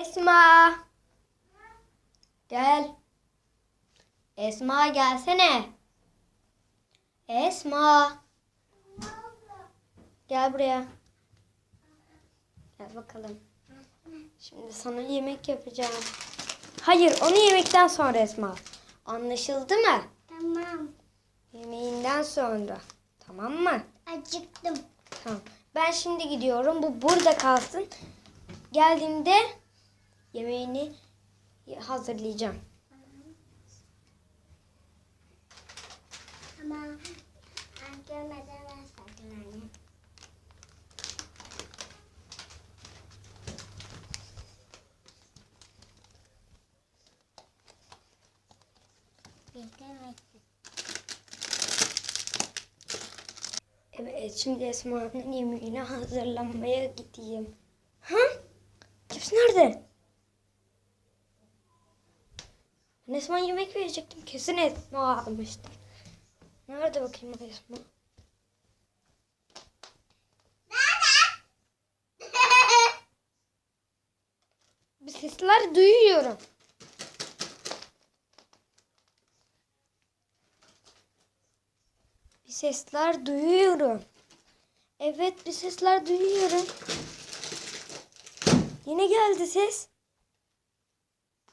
Esma. Gel. Esma gelsene. Esma. Gel buraya. Gel bakalım. Şimdi sana yemek yapacağım. Hayır, onu yemekten sonra Esma. Anlaşıldı mı? Tamam. Yemeğinden sonra. Tamam mı? Acıktım. Tamam. Ben şimdi gidiyorum. Bu burada kalsın. Geldiğimde yemeğini hazırlayacağım. Ama görmeden anne. Evet, şimdi Esma'nın yemeğini hazırlamaya gideyim. Ha? Cips nerede? Esma'ya yemek verecektim. Kesin Esma almıştır. Nerede bakayım Esma? Bir sesler duyuyorum. Bir sesler duyuyorum. Evet bir sesler duyuyorum. Yine geldi ses.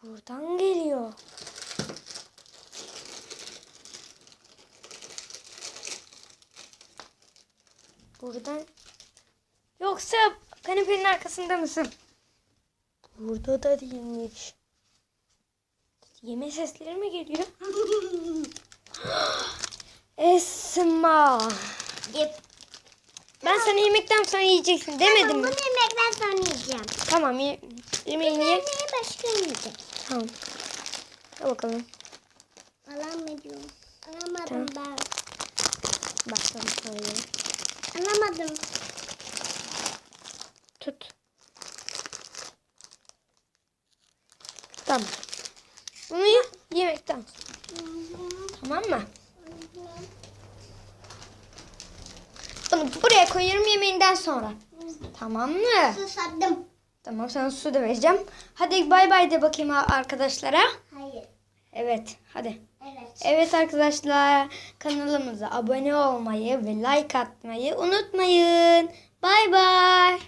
Buradan geliyor. Buradan. Yoksa kanepenin arkasında mısın? Burada da değilmiş. Yeme sesleri mi geliyor? Esma. Yep. Ben sana yemekten sonra yiyeceksin demedim Tamam, mi? bunu yemekten sonra yiyeceğim. Tamam ye yemeğini ye. Yemeği başka yiyeceğim. Tamam. Al bakalım. Alamadım. Alamadım Tamam. ben. Bak sana söyleyeyim. Alamadım. Tut. Tamam. Bunu ye yemekten. Tamam mı? Bunu buraya koyuyorum yemeğinden sonra. Tamam mı? Susadım. Tamam sana su da vereceğim. Hadi bay bay de bakayım arkadaşlara. Hayır. Evet hadi. Evet. Arkadaşlar kanalımıza abone olmayı ve like atmayı unutmayın. Bay bay.